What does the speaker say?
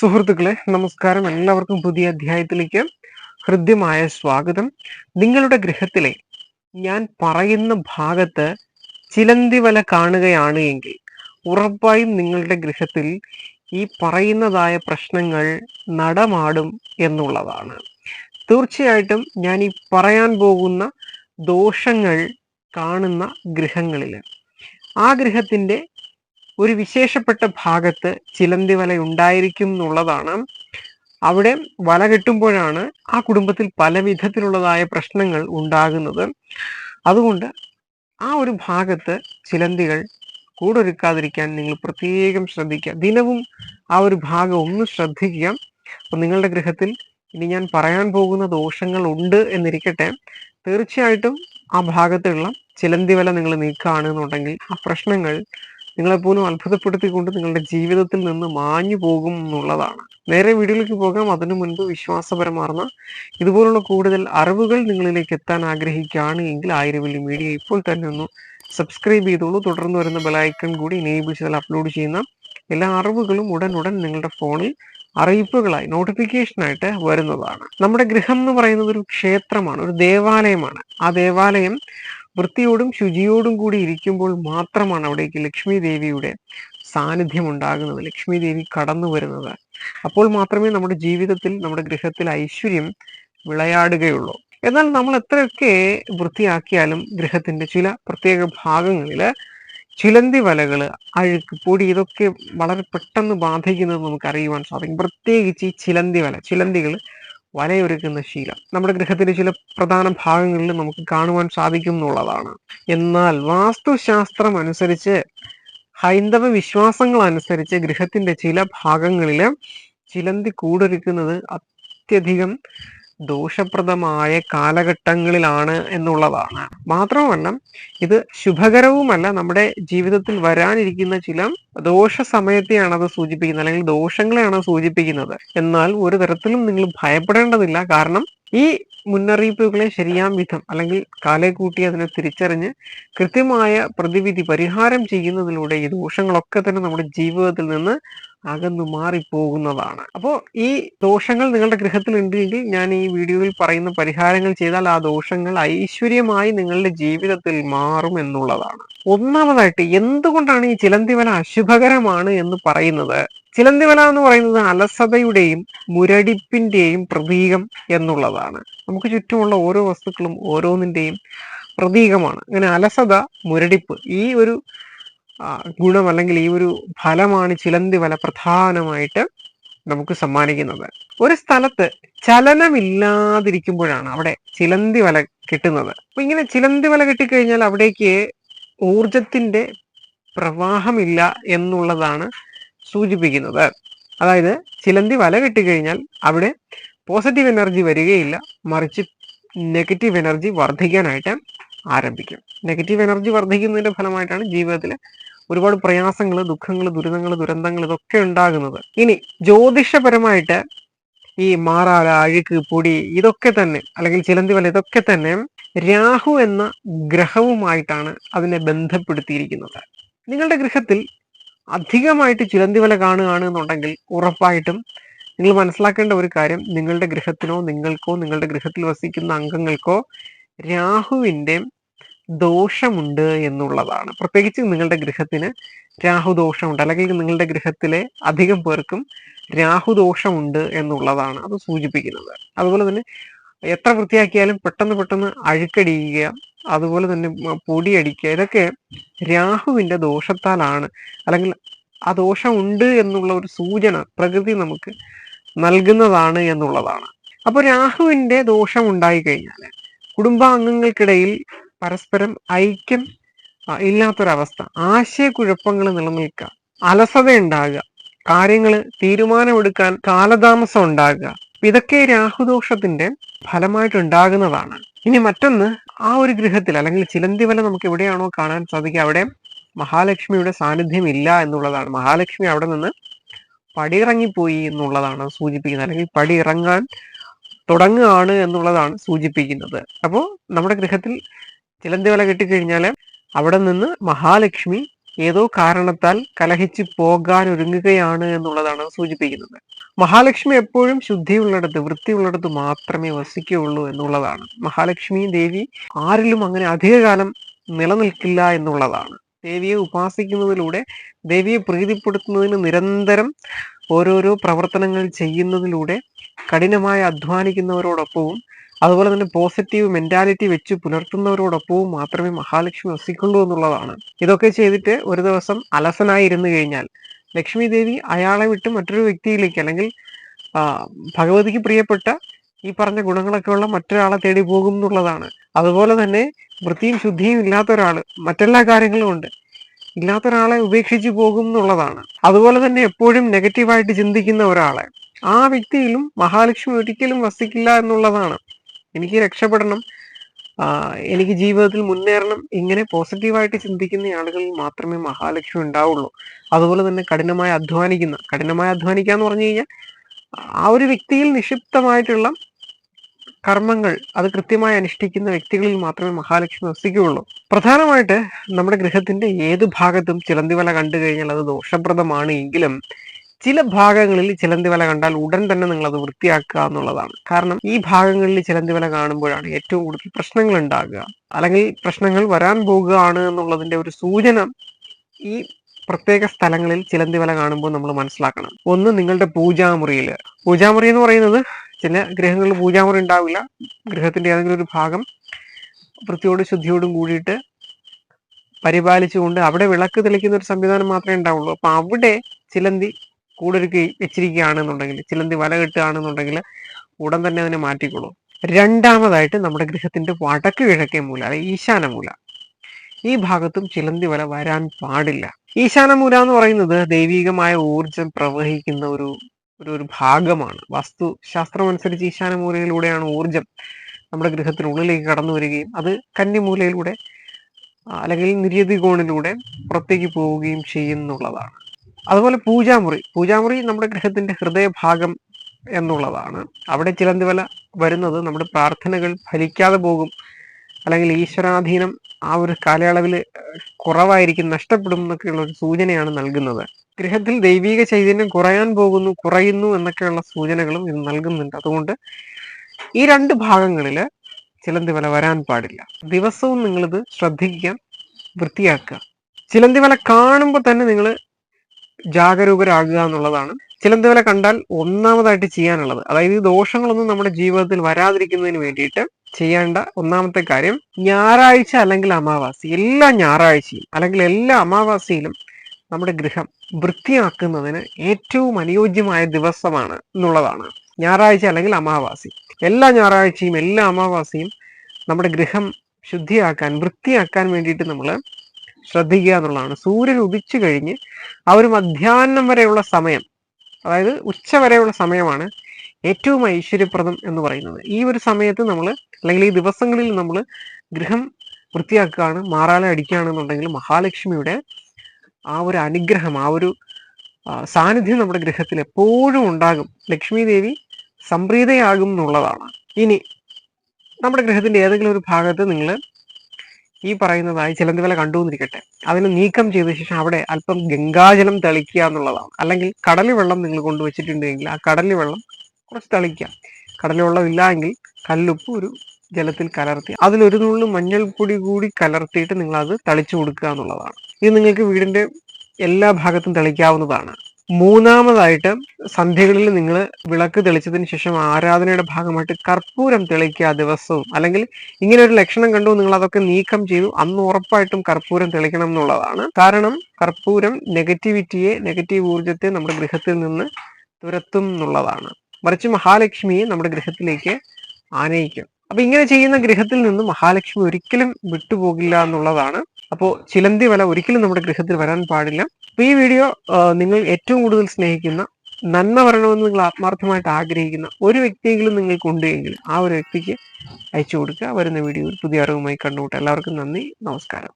സുഹൃത്തുക്കളെ നമസ്കാരം. എല്ലാവർക്കും പുതിയ അധ്യായത്തിലേക്ക് ഹൃദ്യമായ സ്വാഗതം. നിങ്ങളുടെ ഗൃഹത്തിലെ ഞാൻ പറയുന്ന ഭാഗത്ത് ചിലന്തി വല കാണുകയാണ് എങ്കിൽ ഉറപ്പായും നിങ്ങളുടെ ഗൃഹത്തിൽ ഈ പറയുന്നതായ പ്രശ്നങ്ങൾ നടമാടും എന്നുള്ളതാണ്. തീർച്ചയായിട്ടും ഞാൻ ഈ പറയാൻ പോകുന്ന ദോഷങ്ങൾ കാണുന്ന ഗൃഹങ്ങളിൽ ആ ഗൃഹത്തിന്റെ ഒരു വിശേഷപ്പെട്ട ഭാഗത്ത് ചിലന്തി വല ഉണ്ടായിരിക്കും എന്നുള്ളതാണ്. അവിടെ വല കെട്ടുമ്പോഴാണ് ആ കുടുംബത്തിൽ പല വിധത്തിലുള്ളതായ പ്രശ്നങ്ങൾ ഉണ്ടാകുന്നത്. അതുകൊണ്ട് ആ ഒരു ഭാഗത്ത് ചിലന്തികൾ കൂടൊരുക്കാതിരിക്കാൻ നിങ്ങൾ പ്രത്യേകം ശ്രദ്ധിക്കുക. ദിനവും ആ ഒരു ഭാഗം ഒന്ന് ശ്രദ്ധിക്കുക. അപ്പൊ നിങ്ങളുടെ ഗൃഹത്തിൽ ഇനി ഞാൻ പറയാൻ പോകുന്ന ദോഷങ്ങൾ ഉണ്ട് എന്നിരിക്കട്ടെ. തീർച്ചയായിട്ടും ആ ഭാഗത്തുള്ള ചിലന്തി വല നിങ്ങൾ നീക്കുകയാണെന്നുണ്ടെങ്കിൽ ആ പ്രശ്നങ്ങൾ നിങ്ങളെപ്പോലും അത്ഭുതപ്പെടുത്തിക്കൊണ്ട് നിങ്ങളുടെ ജീവിതത്തിൽ നിന്ന് മാഞ്ഞു പോകും എന്നുള്ളതാണ്. നേരെ വീഡിയോയിലേക്ക് പോകാം. അതിനു മുൻപ് വിശ്വാസപരമാർന്ന ഇതുപോലുള്ള കൂടുതൽ അറിവുകൾ നിങ്ങളിലേക്ക് എത്താൻ ആഗ്രഹിക്കുകയാണ് എങ്കിൽ ആയിരവല്ലി മീഡിയ ഇപ്പോൾ തന്നെ ഒന്ന് സബ്സ്ക്രൈബ് ചെയ്തോളൂ. തുടർന്ന് വരുന്ന ബെലൈക്കൺ കൂടി എനേബിൾ ചെയ്താൽ അപ്ലോഡ് ചെയ്യുന്ന എല്ലാ അറിവുകളും ഉടൻ ഉടൻ നിങ്ങളുടെ ഫോണിൽ അറിയിപ്പുകളായി നോട്ടിഫിക്കേഷനായിട്ട് വരുന്നതാണ്. നമ്മുടെ ഗൃഹം എന്ന് പറയുന്നത് ഒരു ക്ഷേത്രമാണ് ഒരു ദേവാലയമാണ്. ആ ദേവാലയം വൃത്തിയോടും ശുചിയോടും കൂടി ഇരിക്കുമ്പോൾ മാത്രമാണ് അവിടേക്ക് ലക്ഷ്മി ദേവിയുടെ സാന്നിധ്യം ഉണ്ടാകുന്നത്. ലക്ഷ്മി ദേവി കടന്നു വരുന്നത്. അപ്പോൾ മാത്രമേ നമ്മുടെ ജീവിതത്തിൽ നമ്മുടെ ഗൃഹത്തിൽ ഐശ്വര്യം വിളയാടുകയുള്ളൂ. എന്നാൽ നമ്മൾ എത്രയൊക്കെ വൃത്തിയാക്കിയാലും ഗൃഹത്തിന്റെ ചില പ്രത്യേക ഭാഗങ്ങളിൽ ചിലന്തി വലകൾ അഴുക്ക് പൊടി ഇതൊക്കെ വളരെ പെട്ടെന്ന് ബാധിക്കുന്നത് നമുക്ക് അറിയുവാൻ സാധിക്കും. പ്രത്യേകിച്ച് ഈ ചിലന്തി വല ചിലന്തികൾ വലയൊരുക്കുന്ന ശീലം. നമ്മുടെ ഗൃഹത്തിന്റെ ചില പ്രധാന ഭാഗങ്ങളിൽ നമുക്ക് കാണുവാൻ സാധിക്കും എന്നുള്ളതാണ് എന്നാൽ വാസ്തുശാസ്ത്രം അനുസരിച്ച് ഹൈന്ദവ വിശ്വാസങ്ങൾ അനുസരിച്ച് ഗൃഹത്തിന്റെ ചില ഭാഗങ്ങളിൽ ചിലന്തി കൂടൊരുക്കുന്നത് അത്യധികം ദോഷപ്രദമായ കാലഘട്ടങ്ങളിലാണ് എന്നുള്ളതാണ്. മാത്രമല്ല ഇത് ശുഭകരവുമല്ല. നമ്മുടെ ജീവിതത്തിൽ വരാനിരിക്കുന്ന ചില ദോഷ സമയത്തെയാണ് അത് സൂചിപ്പിക്കുന്നത്. അല്ലെങ്കിൽ ദോഷങ്ങളെയാണ് സൂചിപ്പിക്കുന്നത്. എന്നാൽ ഒരു തരത്തിലും നിങ്ങൾ ഭയപ്പെടേണ്ടതില്ല. കാരണം ഈ മുന്നറിയിപ്പുകളെ ശരിയാം വിധം അല്ലെങ്കിൽ കാലെ കൂട്ടി അതിനെ തിരിച്ചറിഞ്ഞ് കൃത്യമായ പ്രതിവിധി പരിഹാരം ചെയ്യുന്നതിലൂടെ ഈ ദോഷങ്ങളൊക്കെ തന്നെ നമ്മുടെ ജീവിതത്തിൽ നിന്ന് അകന്നു മാറിപ്പോകുന്നതാണ്. അപ്പോൾ ഈ ദോഷങ്ങൾ നിങ്ങളുടെ ഗൃഹത്തിൽ ഉണ്ടെങ്കിൽ ഞാൻ ഈ വീഡിയോയിൽ പറയുന്ന പരിഹാരങ്ങൾ ചെയ്താൽ ആ ദോഷങ്ങൾ ഐശ്വര്യമായി നിങ്ങളുടെ ജീവിതത്തിൽ മാറും എന്നുള്ളതാണ്. ഒന്നാമതായിട്ട് എന്തുകൊണ്ടാണ് ഈ ചിലന്തി വല അശുഭകരമാണ് എന്ന് പറയുന്നത്? ചിലന്തി വല എന്ന് പറയുന്നത് അലസതയുടെയും മുരടിപ്പിന്റെയും പ്രതീകം എന്നുള്ളതാണ്. നമുക്ക് ചുറ്റുമുള്ള ഓരോ വസ്തുക്കളും ഓരോന്നിന്റെയും പ്രതീകമാണ്. അങ്ങനെ അലസത മുരടിപ്പ് ഈ ഒരു ഗുണം അല്ലെങ്കിൽ ഈ ഒരു ഫലമാണ് ചിലന്തി വല പ്രധാനമായിട്ട് നമുക്ക് സമ്മാനിക്കുന്നത്. ഒരു സ്ഥലത്ത് ചലനമില്ലാതിരിക്കുമ്പോഴാണ് അവിടെ ചിലന്തി വല കിട്ടുന്നത്. അപ്പൊ ഇങ്ങനെ ചിലന്തി വല കിട്ടിക്കഴിഞ്ഞാൽ അവിടേക്ക് ഊർജത്തിന്റെ പ്രവാഹമില്ല എന്നുള്ളതാണ് സൂചിപ്പിക്കുന്നത്. അതായത് ചിലന്തി വല കിട്ടിക്കഴിഞ്ഞാൽ അവിടെ പോസിറ്റീവ് എനർജി വരികയില്ല. മറിച്ച് നെഗറ്റീവ് എനർജി വർദ്ധിക്കാനായിട്ട് ആരംഭിക്കും. നെഗറ്റീവ് എനർജി വർദ്ധിക്കുന്നതിന്റെ ഫലമായിട്ടാണ് ജീവിതത്തിൽ ഒരുപാട് പ്രയാസങ്ങൾ ദുഃഖങ്ങൾ ദുരിതങ്ങൾ ദുരന്തങ്ങൾ ഇതൊക്കെ ഉണ്ടാകുന്നത്. ഇനി ജ്യോതിഷപരമായിട്ട് ഈ മാറാല അഴുക്ക് പൊടി ഇതൊക്കെ തന്നെ അല്ലെങ്കിൽ ചിലന്തി വല ഇതൊക്കെ തന്നെ രാഹു എന്ന ഗ്രഹവുമായിട്ടാണ് അതിനെ ബന്ധപ്പെടുത്തിയിരിക്കുന്നത്. നിങ്ങളുടെ ഗൃഹത്തിൽ അധികമായിട്ട് ചിലന്തി വല കാണുകയാണ് എന്നുണ്ടെങ്കിൽ ഉറപ്പായിട്ടും നിങ്ങൾ മനസ്സിലാക്കേണ്ട ഒരു കാര്യം നിങ്ങളുടെ ഗൃഹത്തിനോ നിങ്ങൾക്കോ നിങ്ങളുടെ ഗൃഹത്തിൽ വസിക്കുന്ന അംഗങ്ങൾക്കോ രാഹുവിന്റെ ദോഷമുണ്ട് എന്നുള്ളതാണ്. പ്രത്യേകിച്ച് നിങ്ങളുടെ ഗൃഹത്തിന് രാഹു ദോഷമുണ്ട്. അല്ലെങ്കിൽ നിങ്ങളുടെ ഗൃഹത്തിലെ അധികം പേർക്കും രാഹു ദോഷമുണ്ട് എന്നുള്ളതാണ് അത് സൂചിപ്പിക്കുന്നത്. അതുപോലെ തന്നെ എത്ര വൃത്തിയാക്കിയാലും പെട്ടെന്ന് പെട്ടെന്ന് അഴുക്കടിക്കുക അതുപോലെ തന്നെ പൊടിയടിക്കുക. ഇതൊക്കെ രാഹുവിന്റെ ദോഷത്താലാണ്. അല്ലെങ്കിൽ ആ ദോഷം ഉണ്ട് എന്നുള്ള ഒരു സൂചന പ്രകൃതി നമുക്ക് നൽകുന്നതാണ് എന്നുള്ളതാണ്. അപ്പോൾ രാഹുവിന്റെ ദോഷം ഉണ്ടായി കഴിഞ്ഞാൽ കുടുംബാംഗങ്ങൾക്കിടയിൽ പരസ്പരം ഐക്യം ഇല്ലാത്തൊരവസ്ഥ ആശയക്കുഴപ്പങ്ങൾ നിലനിൽക്കുക അലസത ഉണ്ടാകുക കാര്യങ്ങൾ തീരുമാനമെടുക്കാൻ കാലതാമസം ഉണ്ടാകുക. ഇതൊക്കെ രാഹുദോഷത്തിന്റെ ഫലമായിട്ട് ഉണ്ടാകുന്നതാണ് ഇനി മറ്റൊന്ന് ആ ഒരു ഗൃഹത്തിൽ അല്ലെങ്കിൽ ചിലന്തി വല നമുക്ക് എവിടെയാണോ കാണാൻ സാധിക്കുക അവിടെ മഹാലക്ഷ്മിയുടെ സാന്നിധ്യം ഇല്ല എന്നുള്ളതാണ്. മഹാലക്ഷ്മി അവിടെ നിന്ന് പടിയിറങ്ങിപ്പോയി എന്നുള്ളതാണ് സൂചിപ്പിക്കുന്നത്. അല്ലെങ്കിൽ പടിയിറങ്ങാൻ തുടങ്ങുകയാണ് എന്നുള്ളതാണ് സൂചിപ്പിക്കുന്നത്. അപ്പോൾ നമ്മുടെ ഗൃഹത്തിൽ ചിലന്തി വല കെട്ടിക്കഴിഞ്ഞാൽ അവിടെ നിന്ന് മഹാലക്ഷ്മി ഏതോ കാരണത്താൽ കലഹിച്ച് പോകാൻ ഒരുങ്ങുകയാണ് എന്നുള്ളതാണ് സൂചിപ്പിക്കുന്നത്. മഹാലക്ഷ്മി എപ്പോഴും ശുദ്ധിയുള്ളിടത്ത് വൃത്തിയുള്ളിടത്ത് മാത്രമേ വസിക്കുകയുള്ളൂ എന്നുള്ളതാണ്. മഹാലക്ഷ്മി ദേവി ആരിലും അങ്ങനെ അധികകാലം നിലനിൽക്കില്ല എന്നുള്ളതാണ്. ദേവിയെ ഉപാസിക്കുന്നതിലൂടെ ദേവിയെ പ്രീതിപ്പെടുത്തുന്നതിന് നിരന്തരം ഓരോരോ പ്രവർത്തനങ്ങൾ ചെയ്യുന്നതിലൂടെ കഠിനമായി അധ്വാനിക്കുന്നവരോടൊപ്പവും അതുപോലെ തന്നെ പോസിറ്റീവ് മെന്റാലിറ്റി വെച്ച് പുലർത്തുന്നവരോടൊപ്പവും മാത്രമേ മഹാലക്ഷ്മി വസിക്കുള്ളൂ എന്നുള്ളതാണ്. ഇതൊക്കെ ചെയ്തിട്ട് ഒരു ദിവസം അലസനായി ഇരുന്നു കഴിഞ്ഞാൽ ലക്ഷ്മി ദേവി അയാളെ വിട്ട് മറ്റൊരു വ്യക്തിയിലേക്ക് അല്ലെങ്കിൽ ഭഗവതിക്ക് പ്രിയപ്പെട്ട ഈ പറഞ്ഞ ഗുണങ്ങളൊക്കെ ഉള്ള മറ്റൊരാളെ തേടി പോകും എന്നുള്ളതാണ്. അതുപോലെ തന്നെ വൃത്തിയും ശുദ്ധിയും ഇല്ലാത്ത ഒരാൾ മറ്റെല്ലാ കാര്യങ്ങളും ഉണ്ട്. ഇല്ലാത്ത ഒരാളെ ഉപേക്ഷിച്ച് പോകും എന്നുള്ളതാണ്. അതുപോലെ തന്നെ എപ്പോഴും നെഗറ്റീവായിട്ട് ചിന്തിക്കുന്ന ഒരാളെ ആ വ്യക്തിയിലും മഹാലക്ഷ്മി ഒരിക്കലും വസിക്കില്ല എന്നുള്ളതാണ്. എനിക്ക് രക്ഷപ്പെടണം. എനിക്ക് ജീവിതത്തിൽ മുന്നേറണം. ഇങ്ങനെ പോസിറ്റീവായിട്ട് ചിന്തിക്കുന്ന ആളുകളിൽ മാത്രമേ മഹാലക്ഷ്മി ഉണ്ടാവുള്ളൂ. അതുപോലെ തന്നെ കഠിനമായി അധ്വാനിക്കുന്ന കഠിനമായി അധ്വാനിക്കുക എന്ന് പറഞ്ഞു കഴിഞ്ഞാൽ ആ ഒരു വ്യക്തിയിൽ നിക്ഷിപ്തമായിട്ടുള്ള കർമ്മങ്ങൾ അത് കൃത്യമായി അനുഷ്ഠിക്കുന്ന വ്യക്തികളിൽ മാത്രമേ മഹാലക്ഷ്മി വസിക്കുകയുള്ളൂ. പ്രധാനമായിട്ട് നമ്മുടെ ഗൃഹത്തിന്റെ ഏത് ഭാഗത്തും ചിലന്തിവല കണ്ടു കഴിഞ്ഞാൽ അത് ദോഷപ്രദമാണ് എങ്കിലും ചില ഭാഗങ്ങളിൽ ചിലന്തി വല കണ്ടാൽ ഉടൻ തന്നെ നിങ്ങൾ അത് വൃത്തിയാക്കുക എന്നുള്ളതാണ്. കാരണം ഈ ഭാഗങ്ങളിൽ ചിലന്തി വല കാണുമ്പോഴാണ് ഏറ്റവും കൂടുതൽ പ്രശ്നങ്ങൾ ഉണ്ടാകുക. അല്ലെങ്കിൽ പ്രശ്നങ്ങൾ വരാൻ പോകുകയാണ് എന്നുള്ളതിന്റെ ഒരു സൂചന ഈ പ്രത്യേക സ്ഥലങ്ങളിൽ ചിലന്തി വല കാണുമ്പോൾ നമ്മൾ മനസ്സിലാക്കണം. ഒന്ന് നിങ്ങളുടെ പൂജാമുറിയിൽ. പൂജാമുറി എന്ന് പറയുന്നത് ചില ഗ്രഹങ്ങളിൽ പൂജാമുറി ഉണ്ടാവില്ല. ഗൃഹത്തിന്റെ ഏതെങ്കിലും ഒരു ഭാഗം വൃത്തിയോടും ശുദ്ധിയോടും കൂടിയിട്ട് പരിപാലിച്ചുകൊണ്ട് അവിടെ വിളക്ക് തെളിക്കുന്ന ഒരു സംവിധാനം മാത്രമേ ഉണ്ടാവുള്ളൂ. അപ്പൊ അവിടെ ചിലന്തി കൂടൊരുക്കി വെച്ചിരിക്കുകയാണെന്നുണ്ടെങ്കിൽ ചിലന്തി വല കെട്ടുകയാണെന്നുണ്ടെങ്കിൽ ഉടൻ തന്നെ അതിനെ മാറ്റിക്കൊള്ളൂ. രണ്ടാമതായിട്ട് നമ്മുടെ ഗൃഹത്തിന്റെ വടക്ക് കിഴക്കേ മൂല അതായത് ഈശാന മൂല. ഈ ഭാഗത്തും ചിലന്തി വല വരാൻ പാടില്ല. ഈശാന മൂല എന്ന് പറയുന്നത് ദൈവികമായ ഊർജം പ്രവഹിക്കുന്ന ഒരു ഒരു ഒരു ഭാഗമാണ്. അനുസരിച്ച് ഈശാനമൂലയിലൂടെയാണ് ഊർജം നമ്മുടെ ഗൃഹത്തിനുള്ളിലേക്ക് കടന്നു വരികയും അത് കന്നിമൂലയിലൂടെ അല്ലെങ്കിൽ നിര്യതി കോണിലൂടെ പുറത്തേക്ക് പോവുകയും ചെയ്യുന്നുള്ളതാണ്. അതുപോലെ പൂജാമുറി. പൂജാമുറി നമ്മുടെ ഗൃഹത്തിന്റെ ഹൃദയഭാഗം എന്നുള്ളതാണ്. അവിടെ ചിലന്തിവല വരുന്നത് നമ്മുടെ പ്രാർത്ഥനകൾ ഫലിക്കാതെ പോകും. അല്ലെങ്കിൽ ഈശ്വരാധീനം ആ ഒരു കാലയളവിൽ കുറവായിരിക്കും നഷ്ടപ്പെടും എന്നൊക്കെയുള്ള ഒരു സൂചനയാണ് നൽകുന്നത്. ഗ്രഹത്തിൽ ദൈവീക ചൈതന്യം കുറയാൻ പോകുന്നു കുറയുന്നു എന്നൊക്കെയുള്ള സൂചനകളും ഇത് നൽകുന്നുണ്ട്. അതുകൊണ്ട് ഈ രണ്ട് ഭാഗങ്ങളിൽ ചിലന്തി വല വരാൻ പാടില്ല. ദിവസവും നിങ്ങളിത് ശ്രദ്ധിക്കുക വൃത്തിയാക്കുക. ചിലന്തി വല കാണുമ്പോൾ തന്നെ നിങ്ങൾ ജാഗരൂകരാകുക എന്നുള്ളതാണ്. ചിലന്തുവില വല കണ്ടാൽ ഒന്നാമതായിട്ട് ചെയ്യാനുള്ളത്. അതായത് ഈ ദോഷങ്ങളൊന്നും നമ്മുടെ ജീവിതത്തിൽ വരാതിരിക്കുന്നതിന് വേണ്ടിയിട്ട് ചെയ്യേണ്ട ഒന്നാമത്തെ കാര്യം ഞായറാഴ്ച അല്ലെങ്കിൽ അമാവാസി. എല്ലാ ഞായറാഴ്ചയും അല്ലെങ്കിൽ എല്ലാ അമാവാസിയിലും നമ്മുടെ ഗൃഹം വൃത്തിയാക്കുന്നതിന് ഏറ്റവും അനുയോജ്യമായ ദിവസമാണ് എന്നുള്ളതാണ്. ഞായറാഴ്ച അല്ലെങ്കിൽ അമാവാസി. എല്ലാ ഞായറാഴ്ചയും എല്ലാ അമാവാസിയും നമ്മുടെ ഗൃഹം ശുദ്ധിയാക്കാൻ വൃത്തിയാക്കാൻ വേണ്ടിയിട്ട് നമ്മൾ ശ്രദ്ധിക്കുക എന്നുള്ളതാണ്. സൂര്യൻ ഉദിച്ചു കഴിഞ്ഞ് ആ ഒരു മധ്യാഹ്നം വരെയുള്ള സമയം അതായത് ഉച്ച വരെയുള്ള സമയമാണ് ഏറ്റവും ഐശ്വര്യപ്രദം എന്ന് പറയുന്നത്. ഈ ഒരു സമയത്ത് നമ്മൾ അല്ലെങ്കിൽ ഈ ദിവസങ്ങളിൽ നമ്മൾ ഗൃഹം വൃത്തിയാക്കുകയാണ് മാറാല അടിക്കുകയാണെന്നുണ്ടെങ്കിൽ മഹാലക്ഷ്മിയുടെ ആ ഒരു അനുഗ്രഹം ആ ഒരു സാന്നിധ്യം നമ്മുടെ ഗൃഹത്തിൽ എപ്പോഴും ഉണ്ടാകും. ലക്ഷ്മി ദേവി സംപ്രീതയാകും എന്നുള്ളതാണ്. ഇനി നമ്മുടെ ഗൃഹത്തിന്റെ ഏതെങ്കിലും ഒരു ഭാഗത്ത് നിങ്ങൾ ഈ പറയുന്നതായി ചിലന്തിവല കണ്ടുവന്നിരിക്കട്ടെ. അതിന് നീക്കം ചെയ്ത ശേഷം അവിടെ അല്പം ഗംഗാജലം തെളിക്കുക എന്നുള്ളതാണ്. അല്ലെങ്കിൽ കടലി വെള്ളം നിങ്ങൾ കൊണ്ടുവച്ചിട്ടുണ്ടെങ്കിൽ ആ കടലി വെള്ളം കുറച്ച് തളിക്കാം കടലി വെള്ളം ഇല്ല എങ്കിൽ കല്ലുപ്പ് ഒരു ജലത്തിൽ കലർത്തി. അതിലൊരു നുള്ളു മഞ്ഞൾപ്പൊടി കൂടി കലർത്തിയിട്ട് നിങ്ങൾ അത് തളിച്ചു കൊടുക്കുക എന്നുള്ളതാണ്. ഇത് നിങ്ങൾക്ക് വീടിന്റെ എല്ലാ ഭാഗത്തും തെളിക്കാവുന്നതാണ്. മൂന്നാമതായിട്ട് സന്ധ്യകളിൽ നിങ്ങൾ വിളക്ക് തെളിച്ചതിന് ശേഷം ആരാധനയുടെ ഭാഗമായിട്ട് കർപ്പൂരം തെളിക്കുക ദിവസവും. അല്ലെങ്കിൽ ഇങ്ങനെ ഒരു ലക്ഷണം കണ്ടു നിങ്ങൾ അതൊക്കെ നീക്കം ചെയ്തു അന്ന് ഉറപ്പായിട്ടും കർപ്പൂരം തെളിക്കണം എന്നുള്ളതാണ്. കാരണം കർപ്പൂരം നെഗറ്റിവിറ്റിയെ നെഗറ്റീവ് ഊർജത്തെ നമ്മുടെ ഗൃഹത്തിൽ നിന്ന് തുരത്തും എന്നുള്ളതാണ്. മറിച്ച് മഹാലക്ഷ്മിയെ നമ്മുടെ ഗൃഹത്തിലേക്ക് ആനയിക്കും. അപ്പൊ ഇങ്ങനെ ചെയ്യുന്ന ഗൃഹത്തിൽ നിന്ന് മഹാലക്ഷ്മി ഒരിക്കലും വിട്ടുപോകില്ല എന്നുള്ളതാണ്. അപ്പോൾ ചിലന്തി വല ഒരിക്കലും നമ്മുടെ ഗൃഹത്തിൽ വരാൻ പാടില്ല. അപ്പൊ ഈ വീഡിയോ നിങ്ങൾ ഏറ്റവും കൂടുതൽ സ്നേഹിക്കുന്ന നന്മ വരണമെന്ന് നിങ്ങൾ ആത്മാർത്ഥമായിട്ട് ആഗ്രഹിക്കുന്ന ഒരു വ്യക്തിയെങ്കിലും നിങ്ങൾക്ക് ഉണ്ടെങ്കിൽ ആ ഒരു വ്യക്തിക്ക് അയച്ചു കൊടുക്കുക. വരുന്ന വീഡിയോ പുതിയ അറിവുമായി കണ്ടുമുട്ടുക എല്ലാവർക്കും നന്ദി. നമസ്കാരം.